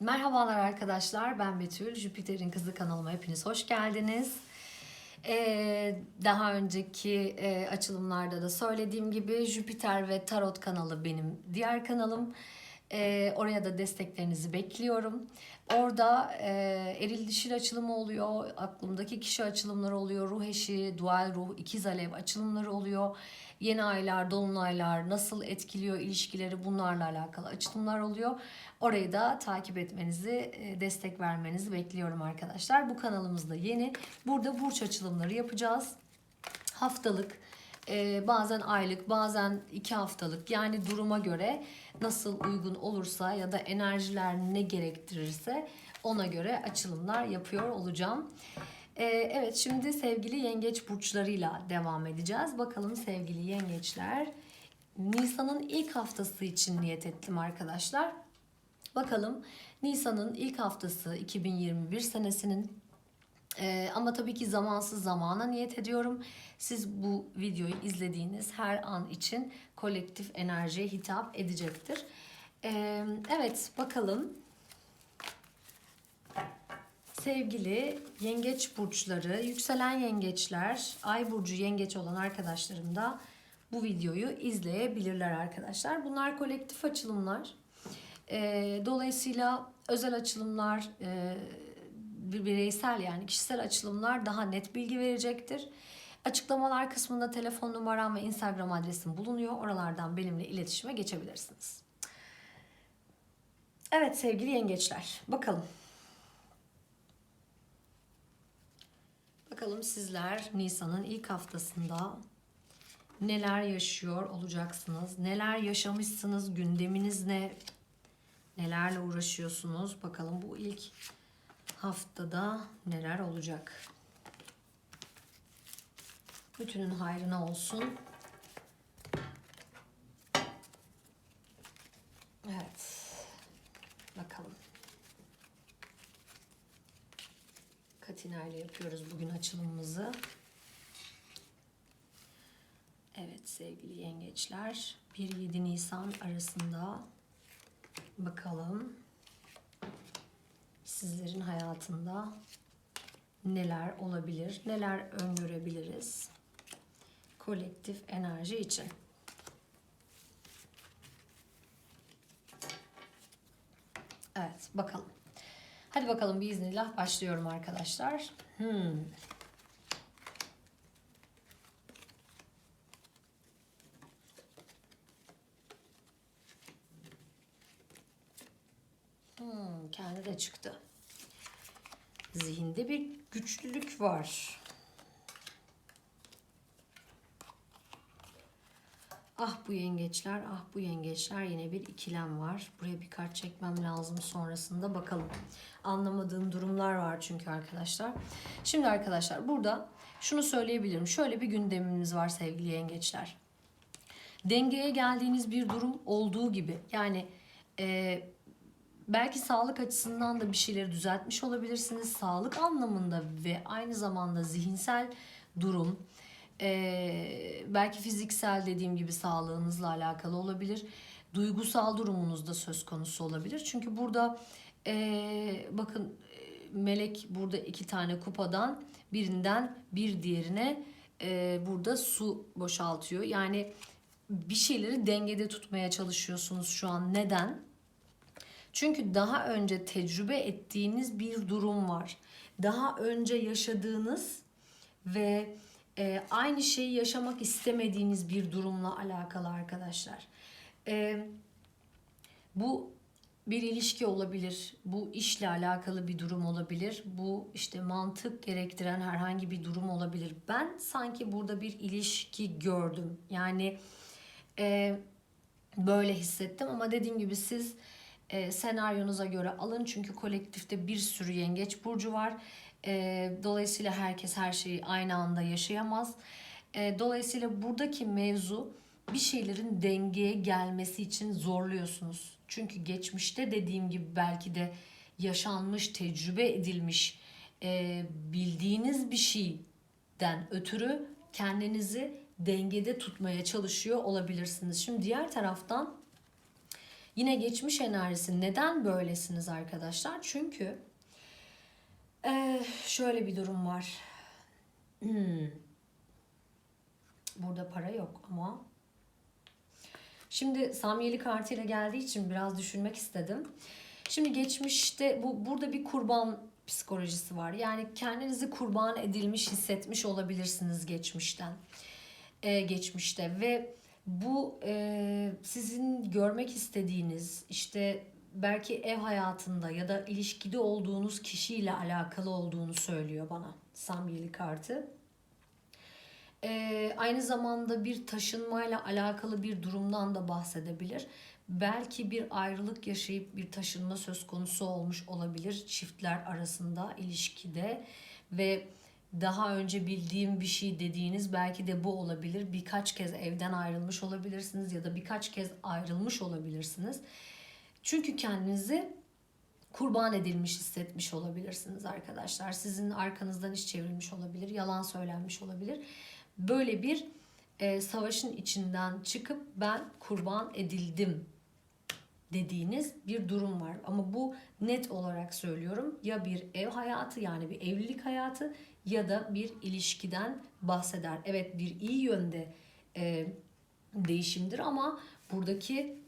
Merhabalar arkadaşlar, ben Betül. Jüpiter'in Kızı kanalıma hepiniz hoş geldiniz. Ee, daha önceki e, açılımlarda da söylediğim gibi Jüpiter ve Tarot kanalı benim diğer kanalım. Ee, oraya da desteklerinizi bekliyorum. Orada e, eril dişil açılımı oluyor, aklımdaki kişi açılımları oluyor, ruh eşi, dual ruh, ikiz alev açılımları oluyor. Yeni aylar, dolunaylar nasıl etkiliyor ilişkileri bunlarla alakalı açılımlar oluyor. Orayı da takip etmenizi, e, destek vermenizi bekliyorum arkadaşlar. Bu kanalımızda yeni. Burada burç açılımları yapacağız. Haftalık, e, bazen aylık, bazen iki haftalık. Yani duruma göre nasıl uygun olursa ya da enerjiler ne gerektirirse ona göre açılımlar yapıyor olacağım. E, evet şimdi sevgili yengeç burçlarıyla devam edeceğiz. Bakalım sevgili yengeçler. Nisan'ın ilk haftası için niyet ettim arkadaşlar. Bakalım Nisan'ın ilk haftası 2021 senesinin ee, ama tabii ki zamansız zamana niyet ediyorum. Siz bu videoyu izlediğiniz her an için kolektif enerjiye hitap edecektir. Ee, evet bakalım. Sevgili yengeç burçları, yükselen yengeçler, ay burcu yengeç olan arkadaşlarım da bu videoyu izleyebilirler arkadaşlar. Bunlar kolektif açılımlar. Ee, dolayısıyla özel açılımlar, e, bir bireysel yani kişisel açılımlar daha net bilgi verecektir. Açıklamalar kısmında telefon numaram ve Instagram adresim bulunuyor. Oralardan benimle iletişime geçebilirsiniz. Evet sevgili yengeçler, bakalım. Bakalım sizler Nisan'ın ilk haftasında neler yaşıyor olacaksınız? Neler yaşamışsınız? Gündeminiz ne? Nelerle uğraşıyorsunuz? Bakalım bu ilk haftada neler olacak? Bütünün hayrına olsun. Evet. Bakalım. Katina ile yapıyoruz bugün açılımımızı. Evet sevgili yengeçler 1-7 Nisan arasında bakalım sizlerin hayatında neler olabilir, neler öngörebiliriz kolektif enerji için. Evet, bakalım. Hadi bakalım biiznillah başlıyorum arkadaşlar. Hmm. Hmm, kendi de çıktı. Zihinde bir güçlülük var. Ah bu yengeçler, ah bu yengeçler yine bir ikilem var. Buraya bir kart çekmem lazım sonrasında bakalım. Anlamadığım durumlar var çünkü arkadaşlar. Şimdi arkadaşlar burada şunu söyleyebilirim. Şöyle bir gündemimiz var sevgili yengeçler. Dengeye geldiğiniz bir durum olduğu gibi yani e, belki sağlık açısından da bir şeyleri düzeltmiş olabilirsiniz. Sağlık anlamında ve aynı zamanda zihinsel durum, ee, belki fiziksel dediğim gibi sağlığınızla alakalı olabilir. Duygusal durumunuz da söz konusu olabilir. Çünkü burada ee, bakın melek burada iki tane kupadan birinden bir diğerine ee, burada su boşaltıyor. Yani bir şeyleri dengede tutmaya çalışıyorsunuz şu an. Neden? Çünkü daha önce tecrübe ettiğiniz bir durum var. Daha önce yaşadığınız ve e, aynı şeyi yaşamak istemediğiniz bir durumla alakalı arkadaşlar. E, bu bir ilişki olabilir, bu işle alakalı bir durum olabilir, bu işte mantık gerektiren herhangi bir durum olabilir. Ben sanki burada bir ilişki gördüm. Yani e, böyle hissettim ama dediğim gibi siz e, senaryonuza göre alın çünkü kolektifte bir sürü yengeç burcu var. E, dolayısıyla herkes her şeyi aynı anda yaşayamaz. E, dolayısıyla buradaki mevzu bir şeylerin dengeye gelmesi için zorluyorsunuz. Çünkü geçmişte dediğim gibi belki de yaşanmış, tecrübe edilmiş, e, bildiğiniz bir şeyden ötürü kendinizi dengede tutmaya çalışıyor olabilirsiniz. Şimdi diğer taraftan Yine geçmiş enerjisi. Neden böylesiniz arkadaşlar? Çünkü eee, şöyle bir durum var. Hmm. Burada para yok ama Şimdi Samyeli kartıyla geldiği için biraz düşünmek istedim. Şimdi geçmişte bu burada bir kurban psikolojisi var. Yani kendinizi kurban edilmiş hissetmiş olabilirsiniz geçmişten. Ee, geçmişte ve bu e, sizin görmek istediğiniz işte belki ev hayatında ya da ilişkide olduğunuz kişiyle alakalı olduğunu söylüyor bana Samyeli kartı. Ee, aynı zamanda bir taşınmayla alakalı bir durumdan da bahsedebilir. Belki bir ayrılık yaşayıp bir taşınma söz konusu olmuş olabilir çiftler arasında ilişkide ve daha önce bildiğim bir şey dediğiniz belki de bu olabilir. Birkaç kez evden ayrılmış olabilirsiniz ya da birkaç kez ayrılmış olabilirsiniz. Çünkü kendinizi kurban edilmiş hissetmiş olabilirsiniz arkadaşlar. Sizin arkanızdan iş çevrilmiş olabilir, yalan söylenmiş olabilir. Böyle bir e, savaşın içinden çıkıp ben kurban edildim dediğiniz bir durum var. Ama bu net olarak söylüyorum ya bir ev hayatı yani bir evlilik hayatı ya da bir ilişkiden bahseder. Evet bir iyi yönde e, değişimdir ama buradaki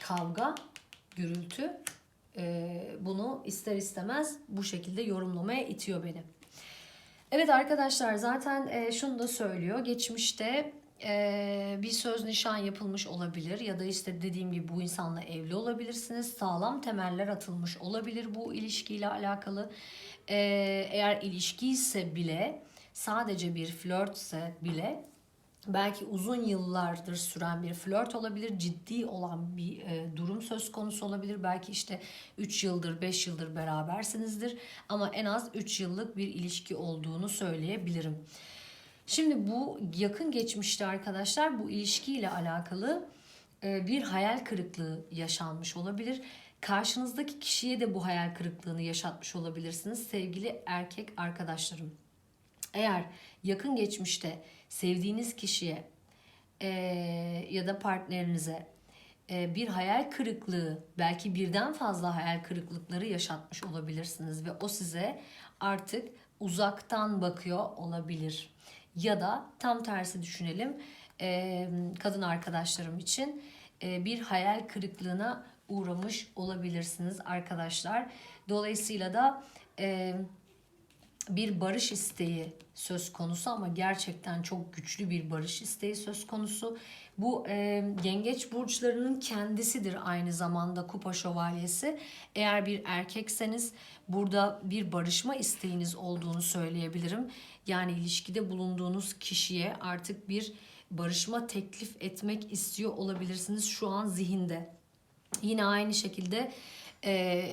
kavga, gürültü e, bunu ister istemez bu şekilde yorumlamaya itiyor beni. Evet arkadaşlar zaten e, şunu da söylüyor. Geçmişte e, bir söz nişan yapılmış olabilir ya da işte dediğim gibi bu insanla evli olabilirsiniz. Sağlam temeller atılmış olabilir bu ilişkiyle alakalı. E, eğer ilişki ise bile sadece bir flörtse bile belki uzun yıllardır süren bir flört olabilir, ciddi olan bir e, durum söz konusu olabilir. Belki işte 3 yıldır, 5 yıldır berabersinizdir ama en az 3 yıllık bir ilişki olduğunu söyleyebilirim. Şimdi bu yakın geçmişte arkadaşlar bu ilişkiyle alakalı e, bir hayal kırıklığı yaşanmış olabilir. Karşınızdaki kişiye de bu hayal kırıklığını yaşatmış olabilirsiniz sevgili erkek arkadaşlarım. Eğer yakın geçmişte sevdiğiniz kişiye e, ya da partnerinize e, bir hayal kırıklığı belki birden fazla hayal kırıklıkları yaşatmış olabilirsiniz ve o size artık uzaktan bakıyor olabilir. Ya da tam tersi düşünelim e, kadın arkadaşlarım için e, bir hayal kırıklığına uğramış olabilirsiniz arkadaşlar. Dolayısıyla da e, bir barış isteği söz konusu ama gerçekten çok güçlü bir barış isteği söz konusu. Bu e, yengeç burçlarının kendisidir aynı zamanda kupa şövalyesi. Eğer bir erkekseniz burada bir barışma isteğiniz olduğunu söyleyebilirim. Yani ilişkide bulunduğunuz kişiye artık bir barışma teklif etmek istiyor olabilirsiniz şu an zihinde. Yine aynı şekilde e,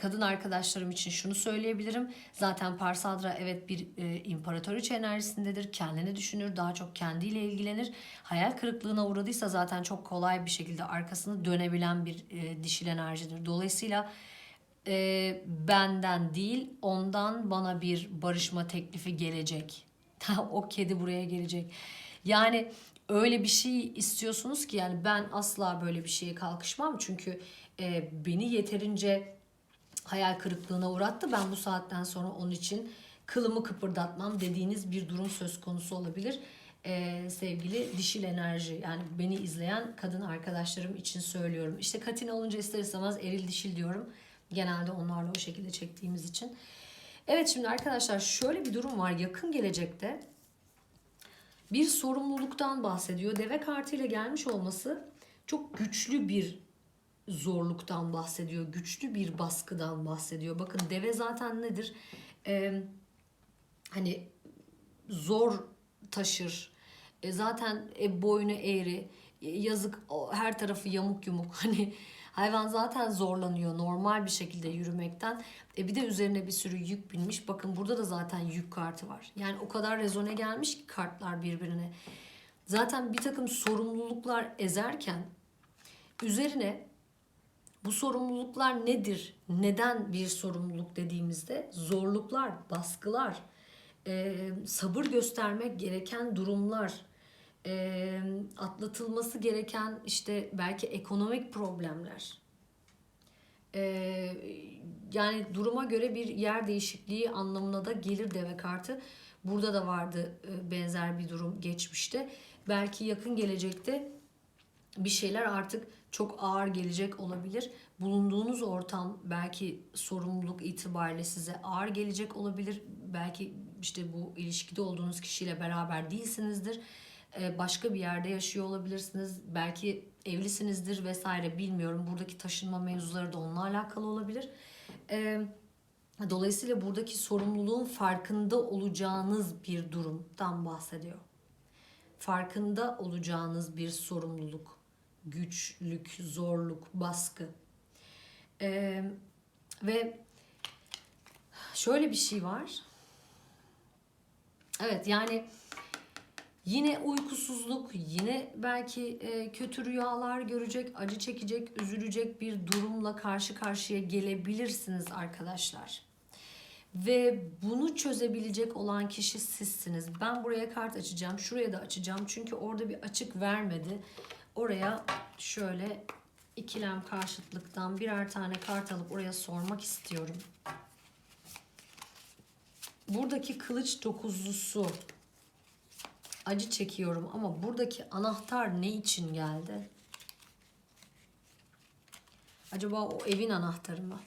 kadın arkadaşlarım için şunu söyleyebilirim. Zaten Parsadra evet bir e, imparatoriçe enerjisindedir. Kendini düşünür, daha çok kendiyle ilgilenir. Hayal kırıklığına uğradıysa zaten çok kolay bir şekilde arkasını dönebilen bir e, dişil enerjidir. Dolayısıyla e, benden değil ondan bana bir barışma teklifi gelecek. o kedi buraya gelecek. Yani öyle bir şey istiyorsunuz ki yani ben asla böyle bir şeye kalkışmam. Çünkü e, beni yeterince hayal kırıklığına uğrattı. Ben bu saatten sonra onun için kılımı kıpırdatmam dediğiniz bir durum söz konusu olabilir. Ee, sevgili dişil enerji yani beni izleyen kadın arkadaşlarım için söylüyorum. İşte katine olunca ister istemez eril dişil diyorum. Genelde onlarla o şekilde çektiğimiz için. Evet şimdi arkadaşlar şöyle bir durum var. Yakın gelecekte bir sorumluluktan bahsediyor. Deve kartıyla gelmiş olması çok güçlü bir zorluktan bahsediyor. Güçlü bir baskıdan bahsediyor. Bakın deve zaten nedir? Ee, hani zor taşır. E zaten e, boynu eğri. E, yazık her tarafı yamuk yumuk. Hani hayvan zaten zorlanıyor normal bir şekilde yürümekten. E bir de üzerine bir sürü yük binmiş. Bakın burada da zaten yük kartı var. Yani o kadar rezone gelmiş ki kartlar birbirine. Zaten bir takım sorumluluklar ezerken üzerine bu sorumluluklar nedir? Neden bir sorumluluk dediğimizde zorluklar, baskılar, e, sabır göstermek gereken durumlar, e, atlatılması gereken işte belki ekonomik problemler. E, yani duruma göre bir yer değişikliği anlamına da gelir deve kartı. Burada da vardı e, benzer bir durum geçmişte. Belki yakın gelecekte bir şeyler artık çok ağır gelecek olabilir. Bulunduğunuz ortam belki sorumluluk itibariyle size ağır gelecek olabilir. Belki işte bu ilişkide olduğunuz kişiyle beraber değilsinizdir. Ee, Başka bir yerde yaşıyor olabilirsiniz. Belki evlisinizdir vesaire bilmiyorum. Buradaki taşınma mevzuları da onunla alakalı olabilir. Ee, Dolayısıyla buradaki sorumluluğun farkında olacağınız bir durumdan bahsediyor farkında olacağınız bir sorumluluk, güçlük, zorluk, baskı. Ee, ve şöyle bir şey var. Evet yani yine uykusuzluk, yine belki e, kötü rüyalar görecek, acı çekecek, üzülecek bir durumla karşı karşıya gelebilirsiniz arkadaşlar. Ve bunu çözebilecek olan kişi sizsiniz. Ben buraya kart açacağım. Şuraya da açacağım. Çünkü orada bir açık vermedi. Oraya şöyle ikilem karşıtlıktan birer tane kart alıp oraya sormak istiyorum. Buradaki kılıç dokuzlusu acı çekiyorum ama buradaki anahtar ne için geldi? Acaba o evin anahtarı mı?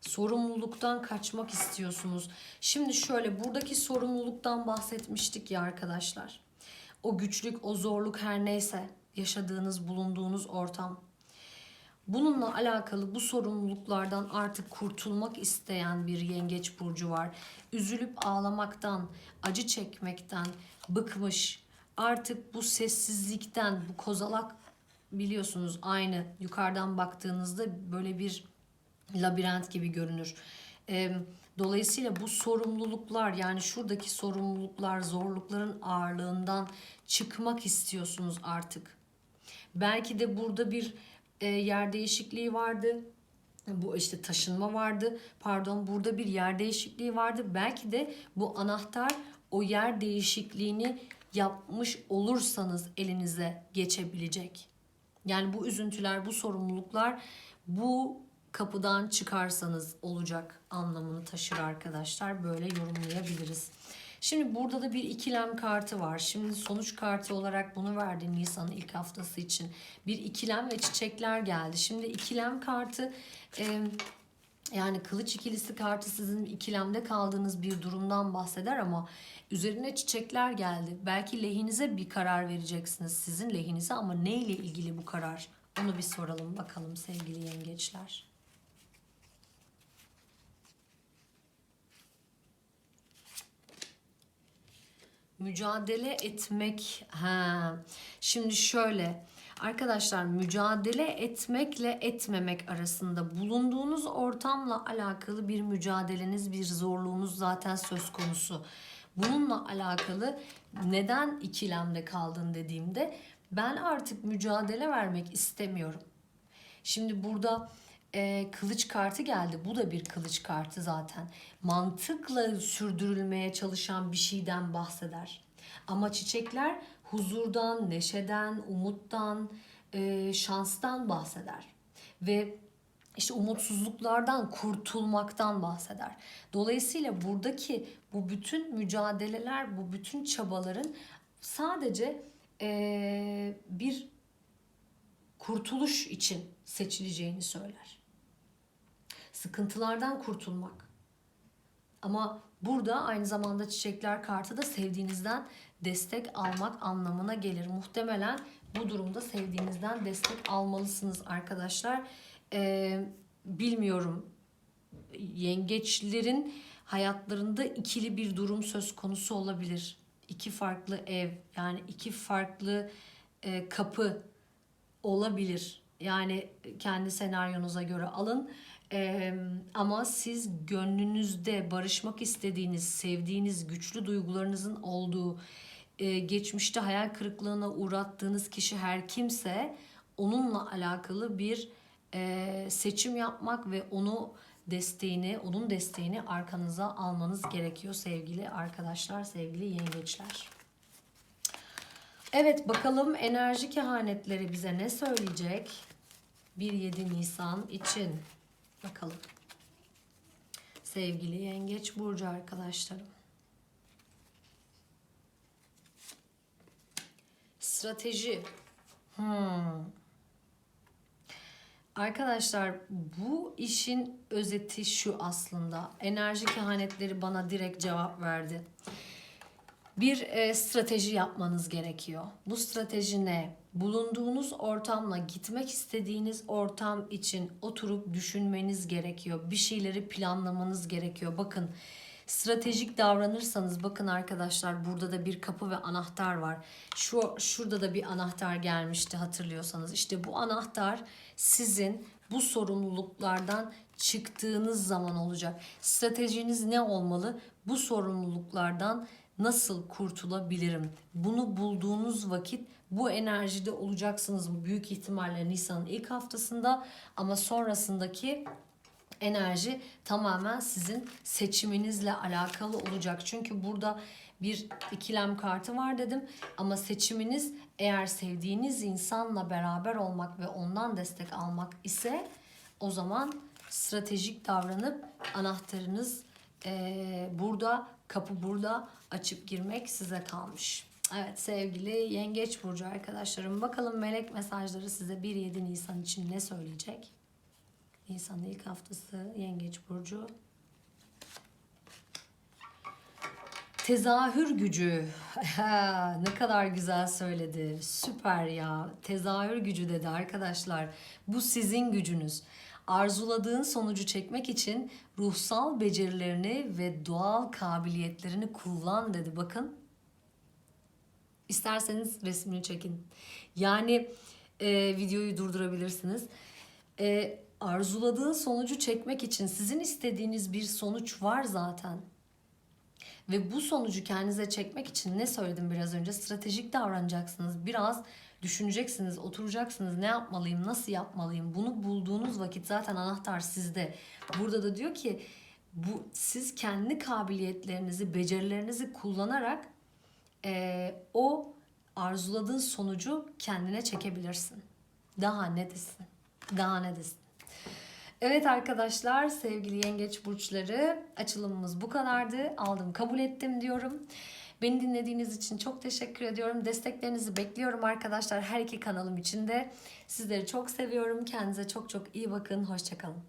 sorumluluktan kaçmak istiyorsunuz. Şimdi şöyle buradaki sorumluluktan bahsetmiştik ya arkadaşlar. O güçlük, o zorluk her neyse yaşadığınız, bulunduğunuz ortam. Bununla alakalı bu sorumluluklardan artık kurtulmak isteyen bir yengeç burcu var. Üzülüp ağlamaktan, acı çekmekten bıkmış. Artık bu sessizlikten, bu kozalak biliyorsunuz aynı yukarıdan baktığınızda böyle bir labirent gibi görünür. Dolayısıyla bu sorumluluklar yani şuradaki sorumluluklar, zorlukların ağırlığından çıkmak istiyorsunuz artık. Belki de burada bir e, yer değişikliği vardı. Bu işte taşınma vardı. Pardon burada bir yer değişikliği vardı. Belki de bu anahtar o yer değişikliğini yapmış olursanız elinize geçebilecek. Yani bu üzüntüler, bu sorumluluklar bu kapıdan çıkarsanız olacak anlamını taşır arkadaşlar. Böyle yorumlayabiliriz. Şimdi burada da bir ikilem kartı var. Şimdi sonuç kartı olarak bunu verdi Nisan'ın ilk haftası için. Bir ikilem ve çiçekler geldi. Şimdi ikilem kartı e, yani kılıç ikilisi kartı sizin ikilemde kaldığınız bir durumdan bahseder ama üzerine çiçekler geldi. Belki lehinize bir karar vereceksiniz sizin lehinize ama neyle ilgili bu karar? Onu bir soralım bakalım sevgili yengeçler. Mücadele etmek. Ha. Şimdi şöyle. Arkadaşlar mücadele etmekle etmemek arasında bulunduğunuz ortamla alakalı bir mücadeleniz, bir zorluğunuz zaten söz konusu. Bununla alakalı neden ikilemde kaldın dediğimde ben artık mücadele vermek istemiyorum. Şimdi burada e, kılıç kartı geldi. Bu da bir kılıç kartı zaten. Mantıkla sürdürülmeye çalışan bir şeyden bahseder. Ama çiçekler huzurdan, neşeden, umuttan, e, şanstan bahseder. Ve işte umutsuzluklardan kurtulmaktan bahseder. Dolayısıyla buradaki bu bütün mücadeleler, bu bütün çabaların sadece e, bir kurtuluş için seçileceğini söyler sıkıntılardan kurtulmak. Ama burada aynı zamanda çiçekler kartı da sevdiğinizden destek almak anlamına gelir. Muhtemelen bu durumda sevdiğinizden destek almalısınız arkadaşlar. Ee, bilmiyorum. Yengeçlerin hayatlarında ikili bir durum söz konusu olabilir. İki farklı ev yani iki farklı e, kapı olabilir. Yani kendi senaryonuza göre alın. Ee, ama siz gönlünüzde barışmak istediğiniz, sevdiğiniz, güçlü duygularınızın olduğu, e, geçmişte hayal kırıklığına uğrattığınız kişi her kimse onunla alakalı bir e, seçim yapmak ve onu desteğini, onun desteğini arkanıza almanız gerekiyor sevgili arkadaşlar, sevgili yengeçler. Evet bakalım enerji kehanetleri bize ne söyleyecek? 1-7 Nisan için. Bakalım. Sevgili Yengeç Burcu arkadaşlarım. Strateji. Hmm. Arkadaşlar bu işin özeti şu aslında. Enerji kehanetleri bana direkt cevap verdi. Bir e, strateji yapmanız gerekiyor. Bu strateji ne? Bulunduğunuz ortamla gitmek istediğiniz ortam için oturup düşünmeniz gerekiyor. Bir şeyleri planlamanız gerekiyor. Bakın stratejik davranırsanız bakın arkadaşlar burada da bir kapı ve anahtar var. Şu şurada da bir anahtar gelmişti hatırlıyorsanız. İşte bu anahtar sizin bu sorumluluklardan çıktığınız zaman olacak. Stratejiniz ne olmalı? Bu sorumluluklardan nasıl kurtulabilirim? Bunu bulduğunuz vakit bu enerjide olacaksınız büyük ihtimalle Nisan'ın ilk haftasında ama sonrasındaki enerji tamamen sizin seçiminizle alakalı olacak. Çünkü burada bir ikilem kartı var dedim ama seçiminiz eğer sevdiğiniz insanla beraber olmak ve ondan destek almak ise o zaman stratejik davranıp anahtarınız eee, burada kapı burada açıp girmek size kalmış. Evet sevgili Yengeç Burcu arkadaşlarım bakalım melek mesajları size 1-7 Nisan için ne söyleyecek? Nisan'ın ilk haftası Yengeç Burcu. Tezahür gücü. ne kadar güzel söyledi. Süper ya. Tezahür gücü dedi arkadaşlar. Bu sizin gücünüz. Arzuladığın sonucu çekmek için ruhsal becerilerini ve doğal kabiliyetlerini kullan dedi. Bakın. İsterseniz resmini çekin. Yani e, videoyu durdurabilirsiniz. E, arzuladığın sonucu çekmek için sizin istediğiniz bir sonuç var zaten. Ve bu sonucu kendinize çekmek için ne söyledim biraz önce? Stratejik davranacaksınız. Biraz düşüneceksiniz, oturacaksınız. Ne yapmalıyım, nasıl yapmalıyım? Bunu bulduğunuz vakit zaten anahtar sizde. Burada da diyor ki bu siz kendi kabiliyetlerinizi, becerilerinizi kullanarak eee, o arzuladığın sonucu kendine çekebilirsin. Daha ne desin? Daha ne desin? Evet arkadaşlar sevgili yengeç burçları açılımımız bu kadardı. Aldım kabul ettim diyorum. Beni dinlediğiniz için çok teşekkür ediyorum. Desteklerinizi bekliyorum arkadaşlar her iki kanalım için de. Sizleri çok seviyorum. Kendinize çok çok iyi bakın. Hoşçakalın.